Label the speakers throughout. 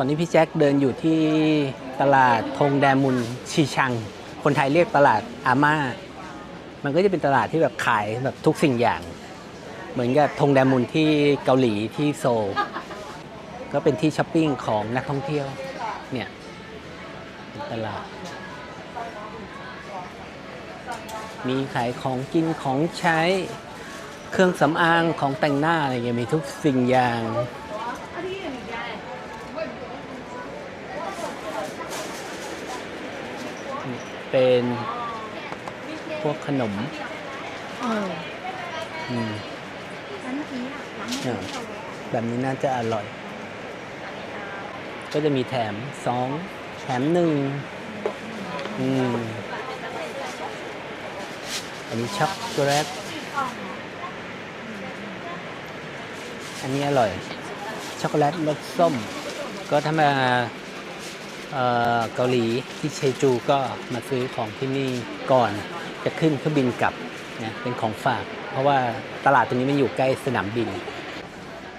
Speaker 1: อนนี้พี่แจ็คเดินอยู่ที่ตลาดธงแดมุนชีชัง คนไทยเรียกตลาดอาม่า มันก็จะเป็นตลาดที่แบบขายแบบทุกสิ่งอย่าง เหมือนกับธงแดมุนที่เกาหลีที่โซลก็เป็นที่ช้อปปิ้งของนักท่องเที่ยว เนี่ยตลาด มีขายของกินของใช้เครื่องสำอางของแต่งหน้าอะไรเงี้ยมีทุกสิ่งอย่าง เป็นพวกขนม
Speaker 2: เออ
Speaker 1: อืม
Speaker 2: แล้วเมื่อกี้อะร้าน
Speaker 1: เอ
Speaker 2: นี้
Speaker 1: อแบบนี้น่าจะอร่อย ก็จะมีแถมสองแถมหนึ่งอืม อันนี้ช็อกโกแลตอันนี้อร่อย ช็อกโกแลตรสส้ม ก็ถ้ามา เกาหลีที่เชจูก็มาซื้อของที่นี่ก่อนจะขึ้นเครื่องบินกลับนะเป็นของฝาก เพราะว่าตลาดตรงนี้มันอยู่ใกล้สนามบิน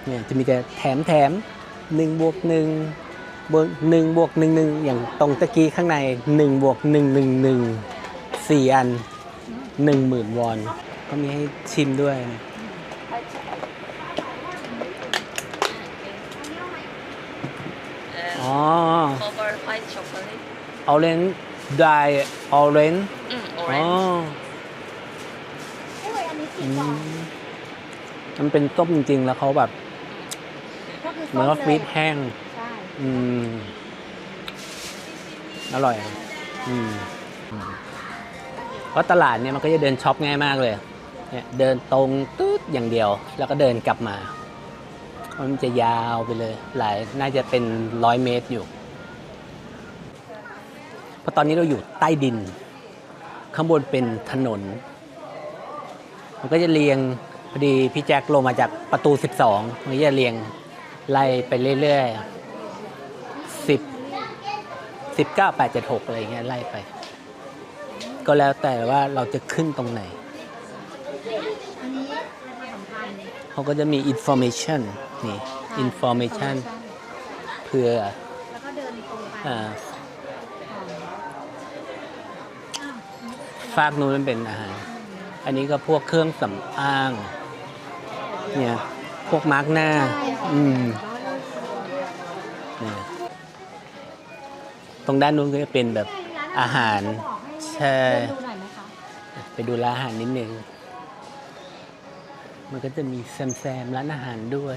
Speaker 1: เนี่ยจะมีแต่แถมแถมหนึ่งบวกหนึ่งบวกหนึ่งบวกหนึ่งหนึ่งอย่างตรงตะกี้ข้างในหนึ่งบวกหนึ่งหนึ่งหนึ่งสี่อันหนึ่งหมื่นวอน ก็มีให้ชิมด้วยอ๋อ
Speaker 3: white chocolate
Speaker 1: ออเรนจ์ดายออเรนจ์
Speaker 3: อืม
Speaker 1: อ๋อ
Speaker 3: orange
Speaker 2: โอ้ยอันนี้สิ
Speaker 1: อื
Speaker 2: บบาท
Speaker 1: มมันเป็นต้มจริงๆ แล้วเขาแบบ
Speaker 2: ก็คือ
Speaker 1: เหมือนกับ
Speaker 2: ส้
Speaker 1: ฟี
Speaker 2: ลย
Speaker 1: ดแห้ง
Speaker 2: ใช่
Speaker 1: อืม อร่อย อืมอืมเพราะตลาดเนี่ยมันก็จะเดินช็อปง่ายมากเลย เนี่ยเดินตรงตืดอย่างเดียว แล้วก็เดินกลับมา มันจะยาวไปเลย หลายน่าจะเป็นร้อยเมตรอยู่ เพราะตอนนี้เราอยู่ใต้ดิน ข้างบนเป็นถนน มันก็จะเรียงพอดีพี่แจ็คลงมาจากประตู 12 มันก็จะเรียงไล่ไปเรื่อยๆ10 19 8 7 6อะไรอย่างเงี้ยไล่ไป ก็แล้วแต่ว่าเราจะขึ้นตรงไหน
Speaker 2: อันนี้ราคาสำคัญ
Speaker 1: เขาก็จะมี information นี่ information เพื่อ
Speaker 2: แล้วก็เดินตรงไป
Speaker 1: อ่า
Speaker 2: อ้าว
Speaker 1: ฝากนู้นมันเป็นอาหาร อันนี้ก็พวกเครื่องสำอาง เนี่ย พวกมาร์กหน้า อืมเนี่ยตรงด้านนู้นก็จะเป็นแบบอาหาร ใช่
Speaker 2: ไป
Speaker 1: ดูร้านอาหารนิดนึง มันก็จะมีแซมๆร้านอาหารด้วย